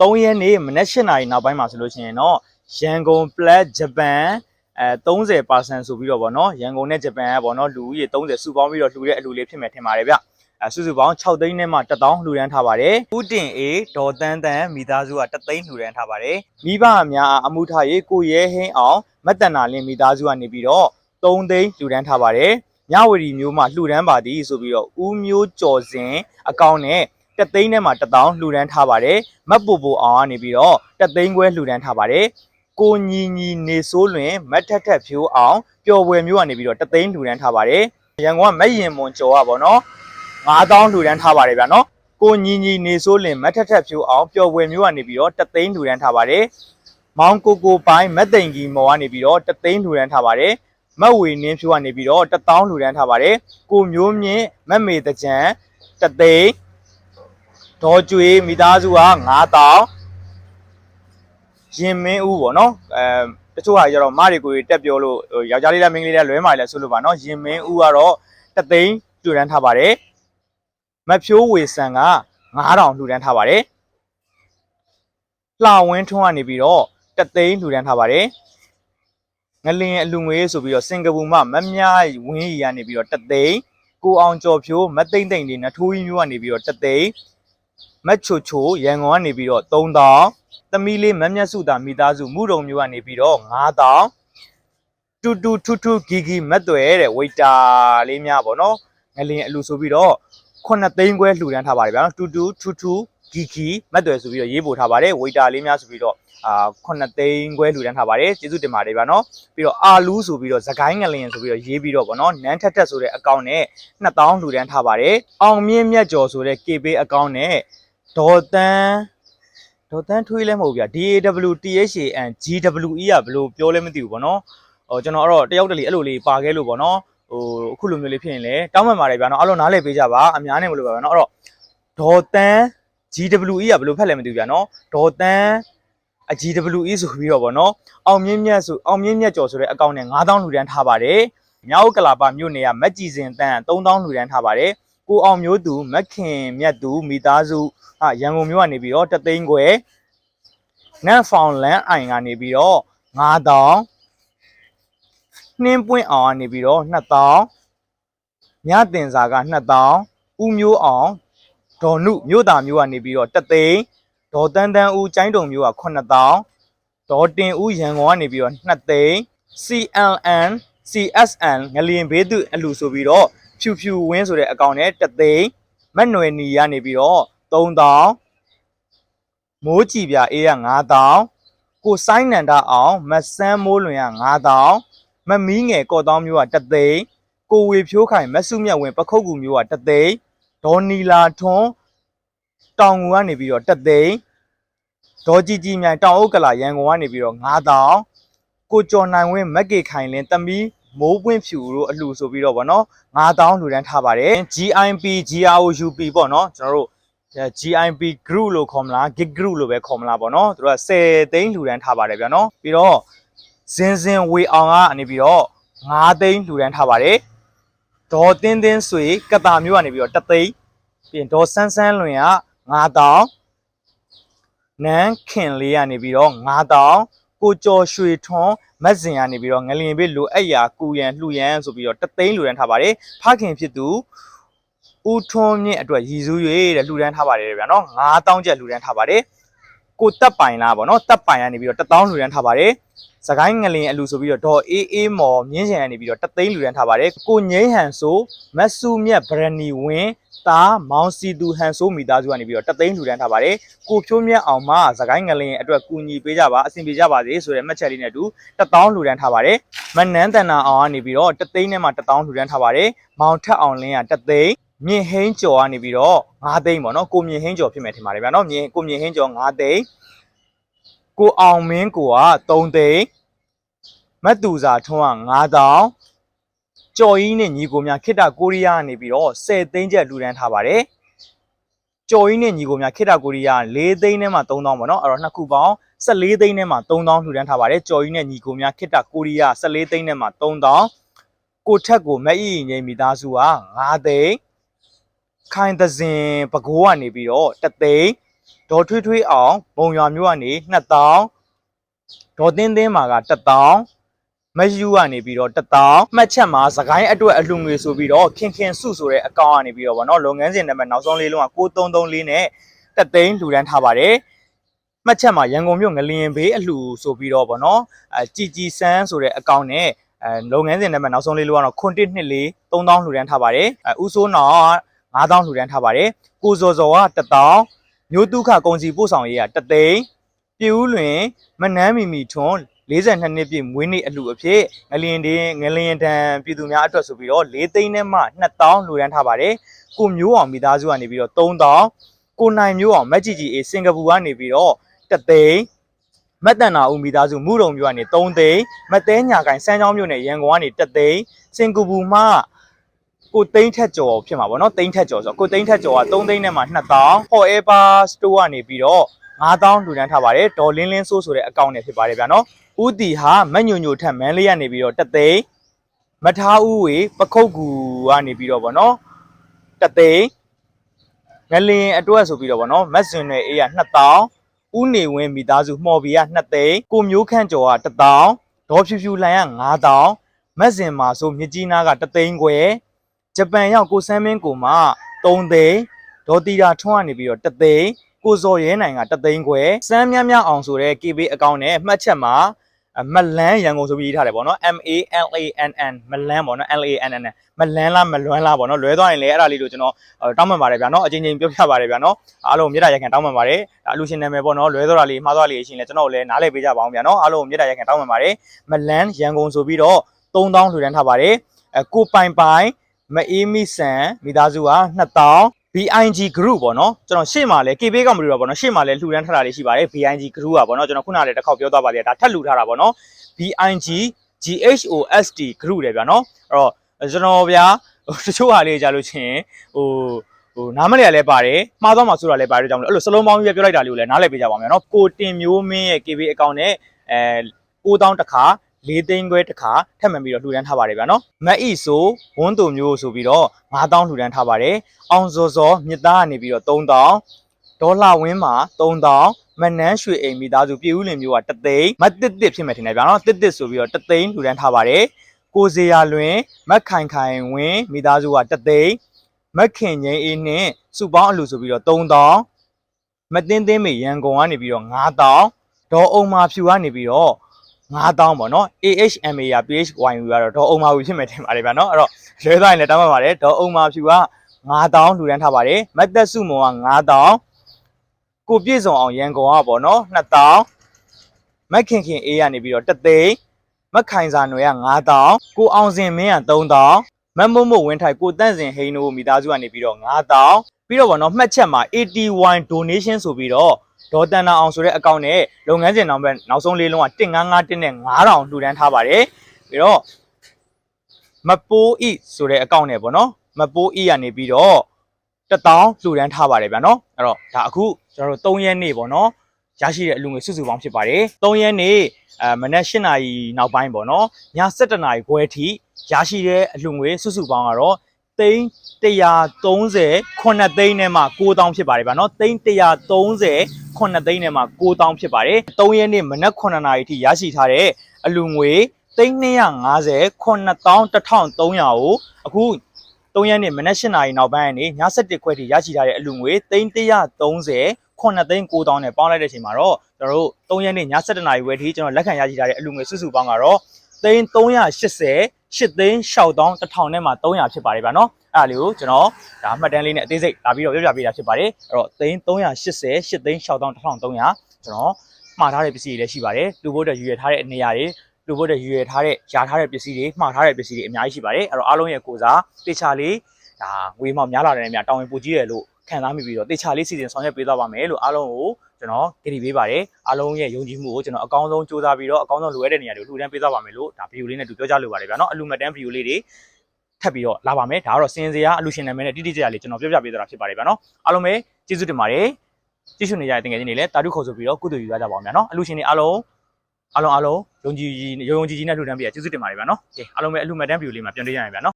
3ရက်နေ့မနက်8နာရီနောက်ပိုင်းမှာဆိုလို့ရှိရင်တော့ရန်ကုန် plus ဂျပန်အဲ30%ဆိုပြီးတော့ဗောနော်ရန်ကုန်နဲ့ဂျပန်ကဗောနော်လူဦးရေ30စုပေါင်းပြီးတော့လှူတဲ့အလူလေးဖြစ်မယ်ထင်ပါတယ်ဗျအဲစုစုပေါင်း6သိန်းနဲ့မှ1000လှူဒန်းထားပါတယ်ဦးတင်အေးဒေါ်တန်းတန်းမိသားစုက10သိန်းလှူဒန်းထားပါတယ်မိဘအများအားအမှုထားရေးကိုရဲဟင်းအောင်မတ်တနာလင်းမိသားစုကနေပြီးတော့3သိန်းလှူဒန်းထားပါတယ်ညဝရီမျိုးမှာလှူဒန်းပါသည်ဆိုပြီးတော့ဦးမျိုးကျော်စင်အကောင့်နဲ့ တသိန်းနဲ့မှ1000လှူဒန်းထားပါတယ်မတ်ပူပူအောင်ကနေပြီးတော့တသိန်းခွဲလှူဒန်းထားပါတယ်ကိုညီညီနေစိုးလွင်မတ်ထက်ထက်ဖြိုးအောင်ပျော်ပွဲမျိုးကနေပြီးတော့တသိန်းလှူဒန်းထားပါတယ်ရန်ကုန်ကမက်ရင်မွန်ကျော်อ่ะဗောနော်9000လှူဒန်းထားပါတယ်ဗျာနော်ကိုညီညီနေစိုးလွင်မတ်ထက်ထက်ဖြိုးအောင်ပျော်ပွဲမျိုးကနေပြီးတော့တသိန်းလှူဒန်းထားပါတယ်မောင်ကိုကိုပိုင်းမက်သိန်ကြီးမော်ကနေပြီးတော့တသိန်းလှူဒန်းထားပါတယ်မက်ဝေနင်းဖြိုးကနေပြီးတော့1000လှူဒန်းထားပါတယ်ကိုမျိုးမြင့်မက်မေတကြံတသိန်း ဒေါ်ကျွေမိသားစုက9000ရင်မင်းဦးပေါ့နော်အဲတချို့ဟာကြတော့မတွေကိုတက်ပြောလို့ဟိုယောက်ျားလေးလားမိန်းကလေးလားလွဲမာလေးလားဆိုလို့ပါနော်ရင်မင်းဦးကတော့တသိန်းလှူဒန်းထားပါတယ်မဖြိုးဝေဆန်က9000လှူဒန်းထားပါတယ်လှဝင်းထွန်းကနေပြီးတော့တသိန်းလှူဒန်းထားပါတယ်ငလင်အလူငွေဆိုပြီးတော့စင်ကာပူမှာမမြဝင်းရီကနေပြီးတော့တသိန်းကိုအောင်ကျော်ဖြိုးမသိမ့်သိမ့်လေးနထိုးကြီးမျိုးကနေပြီးတော့တသိန်း မတ်ချိုချိုရန်ကုန်ကနေပြီးတော့3000သမီးလေးမတ်မြတ်စုတာမိသားစုမှုတုံမျိုးကနေပြီးတော့9000တူတူထူထူဂီဂီမတ်တွေတဲ့ဝိတာလေးများပေါ့နော်ငလင်အလူဆိုပြီးတော့9သိန်းခွဲလှူဒန်းထားပါတယ်ဗျာနော်တူတူထူထူဂီဂီမတ်တွေဆိုပြီးတော့ရေးပို့ထားပါတယ်ဝိတာလေးများဆိုပြီးတော့အာ9သိန်းခွဲလှူဒန်းထားပါတယ်ကျေးဇူးတင်ပါတယ်ဗျာနော်ပြီးတော့အာလူးဆိုပြီးတော့သခိုင်းငလင်ဆိုပြီးတော့ရေးပြီးတော့ပေါ့နော်နန်းထက်ထက်ဆိုတဲ့အကောင့်နဲ့2000လှူဒန်းထားပါတယ်အောင်မြင့်မြတ်ကျော်ဆိုတဲ့ KB အကောင့်နဲ့ ဒေါ်တန်းဒေါ်တန်းထွေးလဲမဟုတ်ဗျာ DAW THAN GWE ကဘယ်လိုပြောလဲမသိဘူးဗောနော်ဟိုကျွန်တော်အဲ့တော့တယောက်တလေအဲ့လိုလေးပါခဲ့လို့ဗောနော်ဟိုအခုလိုမျိုးလေးဖြစ်ရင်လေတောင်းပန်ပါတယ်ဗျာနော်အဲ့လိုနားလည်ပေးကြပါအများနဲ့မလို့ပါဗျာနော်အဲ့တော့ဒေါ်တန်း GWE ကဘယ်လိုဖတ်လဲမသိဘူးဗျာနော်ဒေါ်တန်းအ GWE ဆိုပြီးတော့ဗောနော်အောင်မြင့်မြတ်ဆိုအောင်မြင့်မြတ်ကျော်ဆိုတဲ့အကောင့်နဲ့9000လူတန်းထားပါတယ်မြောက်ကလာပါမြို့နယ်ကမက်ကြည်စင်တန်း3000လူတန်းထားပါတယ်ကိုအောင်မျိုးသူမက်ခင်မြတ်သူမိသားစု ဟာရန်ကုန်မြို့ကနေပြီးတော့တသိန်းခွဲနန့်ဖောင်လန်းအိုင်ကနေပြီးတော့9000နှင်းပွင့်အောင်ကနေပြီးတော့2000ညတင်စာက2000ဦးမျိုးအောင်ဒေါ်နုမြို့သားမျိုးကနေပြီးတော့တသိန်းဒေါ်တန်းတန်းဦးကျိုင်းတုံမျိုးက9000ဒေါ်တင်ဦးရန်ကုန်ကနေပြီးတော့2သိန်း CLN CSN ငလျင်ဘေးသူအလူဆိုပြီးတော့ဖြူဖြူဝင်းဆိုတဲ့အကောင့်နဲ့တသိန်းမက်နွယ်နီကနေပြီးတော့ 3000မိုးကြည်ပြအေးက9000ကိုစိုင်းနန္ဒအောင်မဆန်းမိုးလွင်က9000မမီးငယ်ကော့တောင်းမျိုးကတသိန်းကိုဝေဖြိုးခိုင်မဆုမြတ်ဝင်ပခုတ်ကူမျိုးကတသိန်းဒေါ်နီလာထွန်းတောင်ငူကနေပြီးတော့တသိန်းဒေါ်ကြည်ကြည်မြိုင်တောင်အုပ်ကလာရန်ကုန်ကနေပြီးတော့9000ကိုကျော်နိုင်ဝင်းမက်ကေခိုင်လင်းတမီးမိုးပွင့်ဖြူတို့အလှဆိုပြီးတော့ဗောနော်9000လူတန်းထားပါတယ် GIP GROUP ပေါ့နော်ကျွန်တော်တို့ GIP group လို့ခေါ်မလား gig group လို့ပဲခေါ်မလားပေါ့နော်သူတို့က10သိန်းလှူဒန်းထားပါတယ်ဗျာနော်ပြီးတော့ဇင်ဇင်ဝေအောင်ကနေပြီးတော့9သိန်းလှူဒန်းထားပါတယ်ဒေါ်တင်းတင်းဆွေကတာမျိုးကနေပြီးတော့1သိန်းပြီးရင်ဒေါ်ဆန်းဆန်းလွင်က9000နန်းခင်လေးကနေပြီးတော့9000ကိုကျော်ရွှေထွန်းမက်ဇင်ကနေပြီးတော့ငလင်ဘေးလိုအပ်ရာကူရန်လှူရန်ဆိုပြီးတော့1သိန်းလှူဒန်းထားပါတယ်ဖခင်ဖြစ်သူ ဦးထွန်းမြင့်အတွက်ရည်စူး၍တဲ့လှူဒန်းထားပါတယ်ဗျာနော်9000ကျပ်လှူဒန်းထားပါတယ်ကိုတက်ပိုင်လားဗောနော်တက်ပိုင်ကနေပြီးတော့1000လှူဒန်းထားပါတယ်စကိုင်းငလင်အလူဆိုပြီးတော့ဒေါ်အေးအေးမော်မြင်းချန်ကနေပြီးတော့တသိန်းလှူဒန်းထားပါတယ်ကိုငိမ့်ဟန်ဆိုမတ်စုမြတ်ဗရဏီဝင်းတာမောင်စီသူဟန်ဆိုမိသားစုကနေပြီးတော့တသိန်းလှူဒန်းထားပါတယ်ကိုဖြိုးမြတ်အောင်မစကိုင်းငလင်အတွက်ကူညီပေးကြပါအဆင်ပြေကြပါစေဆိုတဲ့မှတ်ချက်လေးနဲ့အတူ1000လှူဒန်းထားပါတယ်မနန်းတန်နာအောင်ကနေပြီးတော့တသိန်းနဲ့မှ1000လှူဒန်းထားပါတယ်မောင်ထက်အောင်လင်းကတသိန်း မြင့်ဟင်းကျော်ကနေပြီးတော့9သိန်းပေါ့နော်ကိုမြင့်ဟင်းကျော်ဖြစ်မယ်ထင်ပါတယ်ဗျာနော်မြင့်ကိုမြင့်ဟင်းကျော်9သိန်းကိုအောင်မင်းကိုက3သိန်းမတ်တူစာထွန်းက9000ကျော်ကြီးနဲ့ညီကိုများခိတ္တကိုရီးယားကနေပြီးတော့10သိန်းကျပ်လူဒန်းထားပါတယ်ကျော်ကြီးနဲ့ညီကိုများခိတ္တကိုရီးယား4သိန်းနဲ့မှ3000ပေါ့နော်အဲ့တော့နှစ်ခုပေါင်း14သိန်းနဲ့မှ3000လူဒန်းထားပါတယ်ကျော်ကြီးနဲ့ညီကိုများခိတ္တကိုရီးယား14သိန်းနဲ့မှ3000ကိုထက်ကိုမက်အီငိမ့်မိသားစုက9သိန်း ခိုင်သဇင်ပကိုးကနေပြီးတော့တသိန်းဒေါ်ထွေးထွေးအောင်မုံရွာမြို့ကနေ2000ဒေါ်တင်းတင်းမာက1000မယူကနေပြီးတော့1000မှတ်ချက်မှာစကိုင်းအတွက်အလှငွေဆိုပြီးတော့ခင်ခင်စုဆိုတဲ့အကောင့်ကနေပြီးတော့ဗောနော်လုပ်ငန်းစဉ်နံပါတ်နောက်ဆုံးလေးလုံးက9334နဲ့တက်သိန်းလှူဒန်းထားပါတယ်မှတ်ချက်မှာရန်ကုန်မြို့ငလျင်ဘေးအလှူဆိုပြီးတော့ဗောနော်အဲជីជីစန်းဆိုတဲ့အကောင့်နဲ့အဲလုပ်ငန်းစဉ်နံပါတ်နောက်ဆုံးလေးလုံးကတော့ခွန်တစ်နှစ်လေး3000လှူဒန်းထားပါတယ်အဲဥဆိုးနောင် 9000လှူဒန်းထားပါတယ်ကိုဇော်ဇော်က1000မျိုးတုခကုန်စီပို့ဆောင်ရေးကတသိန်းပြည်ဦးလွင်မနန်းမီမီထွန်း42နှစ်ပြည့်မွေးနေ့အလှအဖြစ်ငလျင်တင်းငလျင်တန်ပြည်သူများအတွက်ဆိုပြီးတော့၄သိန်းနဲ့မှ2000လှူဒန်းထားပါတယ်ကိုမျိုးအောင်မိသားစုကနေပြီးတော့3000ကိုနိုင်မျိုးအောင်မက်ဂျီဂျီအေစင်ကာပူကနေပြီးတော့တသိန်းမက်တန်နာဦးမိသားစုမူရုံမျိုးကနေ3သိန်းမတဲညာကိုင်စမ်းချောင်းမျိုးနဲ့ရန်ကုန်ကနေတသိန်းစင်ကာပူမှ ကိုသိန်းထက်ကျော်ဖြစ်မှာပေါ့နော်သိန်းထက်ကျော်ဆိုတော့ကိုသိန်းထက်ကျော်က3သိန်းနဲ့မှ2000 forever store ကနေပြီးတော့9000လူတန်းထားပါတယ်ဒေါ်လင်းလင်းဆိုးဆိုတဲ့အကောင့်နဲ့ဖြစ်ပါတယ်ဗျာနော်ဦးတီဟာမက်ညိုညိုထက်မန်းလေးကနေပြီးတော့တသိန်းမထားဦးဝေပခုတ်ကူကနေပြီးတော့ဗောနော်တသိန်းငလင်အတွက်ဆိုပြီးတော့ဗောနော်မက်စင်နယ်အေးက2000ဦးနေဝင်းမိသားစုမှော်ဘီက2သိန်းကိုမျိုးခန့်ကျော်က1000ဒေါ်ဖြူဖြူလန်က9000မက်စင်မာဆိုမြစ်ကြီးနားက3သိန်းခွဲ ဂျပန်ရောက်ကိုစမ်းမင်းကိုမှ3သိန်းဒေါ်တီတာထွန်းကနေပြီးတော့3သိန်းကိုစော်ရဲနိုင်က3သိန်းခွဲစမ်းမြမြအောင်ဆိုတဲ့ KB အကောင့်နဲ့မှတ်ချက်မှာမလန်းရန်ကုန်ဆိုပြီးရေးထားတယ်ပေါ့နော် M A L A N N မလန်းပေါ့နော် L A N N မလန်းလားမလွမ်းလားပေါ့နော်လွဲသွားရင်လည်းအဲ့ဒါလေးတို့ကျွန်တော်တောင်းပန်ပါတယ်ဗျာနော်အချင်းချင်းပြောပြပါတယ်ဗျာနော်အားလုံးမြေတားရက်ခံတောင်းပန်ပါတယ်အလူရှင်နာမည်ပေါ့နော်လွဲသွားတာလေးမှားသွားလေးရှင်လည်းကျွန်တော်လည်းနားလည်ပေးကြပါအောင်ဗျာနော်အားလုံးမြေတားရက်ခံတောင်းပန်ပါတယ်မလန်းရန်ကုန်ဆိုပြီးတော့3000လှူဒန်းထားပါတယ်အကိုပိုင်ပိုင် မအေးမီဆန်မိသားစုက2000 BIG group ပေါ့နော်ကျွန်တော်ရှေ့မှာလဲ KB ကမလို့တော့ပေါ့နော်ရှေ့မှာလဲလှူဒန်းထားတာလေးရှိပါတယ် BIG group อ่ะပေါ့နော်ကျွန်တော်ခုနကလည်းတစ်ခေါက်ပြောသွားပါသေးတယ်ဒါထပ်လှူထားတာပေါ့နော် BIG GHOST group တယ်ဗျာနော်အဲ့တော့ကျွန်တော်ဗျာဟိုတချို့ဟာလေးကြာလို့ချင်းဟိုဟိုနားမလဲရလဲပါတယ်မှားသွားမှဆိုတာလဲပါတယ်ကြောင့်မလို့အဲ့လိုစလုံးပေါင်းကြီးပြောလိုက်တာလေးကိုလည်းနားလည်ပေးကြပါမယ်နော်ကိုတင်မျိုးမင်းရဲ့ KB account နဲ့အဲ9000တခါ ၄သိန်းခွဲတစ်ခါထပ်မံပြီးတော့လှူဒန်းထားပါတယ်ဗျာနော်မက်အီဆိုဝန်းတုံမျိုးဆိုပြီးတော့9000လှူဒန်းထားပါတယ်အောင်စောစောမြစ်သားကနေပြီးတော့3000ဒေါ်လာဝင်းမှာ3000မနန်းရွှေအိမ်မိသားစုပြည်ဦးလင်မျိုးကတသိန်းမတစ်တစ်ဖြစ်မယ်ထင်တယ်ဗျာနော်တစ်တစ်ဆိုပြီးတော့တသိန်းလှူဒန်းထားပါတယ်ကိုစေရလွင်မက်ခိုင်ခိုင်ဝင်းမိသားစုကတသိန်းမက်ခင်ငိမ့်အေးနဲ့စုပေါင်းအလူဆိုပြီးတော့3000မတင်းတင်းမေရန်ကုန်ကနေပြီးတော့9000ဒေါ်အုံမာဖြူကနေပြီးတော့ 9000ပေါ့နော် AHMA ရ PHYU ကတော့ဒေါ်အုံမာဖြူဖြစ်မယ်ထင်ပါတယ်ဗျာနော်အဲ့တော့လွဲသွားရင်လည်းတောင်းပန်ပါတယ်ဒေါ်အုံမာဖြူက9000လှူဒန်းထားပါတယ်မတ်သက်စုမုံက9000ကိုပြည့်စုံအောင်ရန်ကုန်ကပေါ့နော်2000မက်ခင်ခင်အေးကနေပြီးတော့တသိန်းမက်ခိုင်စာနွယ်က9000ကိုအောင်စင်မင်းက3000မတ်မုံမုံဝင်းထိုက်ကိုတန့်စင်ဟိန်းတို့မိသားစုကနေပြီးတော့9000ပြီးတော့ဗောနော်မှတ်ချက်မှာ81 donation ဆိုပြီးတော့ ဒေါ်တန်နာအောင်ဆိုတဲ့အကောင့်နဲ့လုပ်ငန်းစဉ်နောက်ပဲနောက်ဆုံးလေးလုံးက1951နဲ့9000လှူဒန်းထားပါတယ်ပြီးတော့မပိုးဤဆိုတဲ့အကောင့်နဲ့ဗောနော်မပိုးဤကနေပြီးတော့1000လှူဒန်းထားပါတယ်ဗျာနော်အဲ့တော့ဒါအခုကျွန်တော်တို့3ရက်နေ့ဗောနော်ရရှိတဲ့အလူငွေစုစုပေါင်းဖြစ်ပါတယ်3ရက်နေ့အဲမနက်8နာရီနောက်ပိုင်းဗောနော်ည7နာရီခွဲထိရရှိတဲ့အလူငွေစုစုပေါင်းကတော့သိန်း130ခုနှစ်သိန်းနဲ့မှ9000ဖြစ်ပါတယ်ဗျာနော်သိန်း130 ခုနှစ်သိန်းနဲ့မှ9000ဖြစ်ပါတယ်3ရက်နေ့မနက်9နာရီထိရရှိထားတဲ့အလူငွေသိန်း250ခုနှစ်သောင်း1300ကိုအခု3ရက်နေ့မနက်8နာရီနောက်ပိုင်းကနေည7ခွဲထိရရှိထားတဲ့အလူငွေသိန်း130ခုနှစ်သိန်း9000နဲ့ပေါင်းလိုက်တဲ့အချိန်မှာတော့ကျွန်တော်တို့3ရက်နေ့ည7နာရီဝယ်ထိကျွန်တော်လက်ခံရရှိထားတဲ့အလူငွေစုစုပေါင်းကတော့သိန်း380 8သိန်း6000 1000နဲ့မှ300ဖြစ်ပါတယ်ဗျာနော် အဲ့ဒါလေးကိုကျွန်တော်ဒါမှတ်တမ်းလေးနဲ့အသေးစိတ်လာပြီးတော့ပြောပြပေးတာဖြစ်ပါတယ်အဲ့တော့သိန်း380 8သိန်း6000 1300ကျွန်တော်မှားထားတဲ့ပစ္စည်းတွေလည်းရှိပါတယ်လူဖို့အတွက်ယူရထားတဲ့နေရာတွေလူဖို့အတွက်ယူရထားတဲ့ယာထားတဲ့ပစ္စည်းတွေမှားထားတဲ့ပစ္စည်းတွေအများကြီးရှိပါတယ်အဲ့တော့အားလုံးရဲ့ကိုစားတေချာလေးဒါငွေမောင်များလာတဲ့နေရာတောင်းဝင်ပူကြီးတယ်လို့ခံစားမိပြီးတော့တေချာလေးစီစဉ်ဆောင်ရွက်ပေးသွားပါမယ်လို့အားလုံးကိုကျွန်တော်ကြည့်ပေးပါတယ်အားလုံးရဲ့ယုံကြည်မှုကိုကျွန်တော်အကောင်းဆုံးစူးစမ်းပြီးတော့အကောင်းဆုံးလိုအပ်တဲ့နေရာတွေကိုလှူဒန်းပေးသွားပါမယ်လို့ဒါဗီဒီယိုလေးနဲ့တူပြောကြလိုပါတယ်ဗျာနော်အလူမတန်းဗီဒီယိုလေးတွေ ထပ်ပြီးတော့လာပါမယ်ဒါကတော့စင်စရာအလူရှင်နာမည်နဲ့တိတိကျကျလေးကျွန်တော်ပြောပြပေးသွားတာဖြစ်ပါတယ်ဗျာနော်အားလုံးပဲကျေးဇူးတင်ပါတယ်ကြည့်ရှုနေကြတဲ့တင်ငယ်ချင်းတွေလည်းတာတုခေါ်ဆိုပြီးတော့ကုသိုလ်ယူရကြပါအောင်ဗျာနော်အလူရှင်တွေအားလုံးအားလုံးအားလုံးယုံကြည်ယုံကြည်ကြီးနဲ့လှူဒန်းပေးရကျေးဇူးတင်ပါတယ်ဗျာနော်ကဲအားလုံးပဲအလူမတန်းဗီဒီယိုလေးမှာပြန်တွေ့ကြရအောင်ဗျာနော်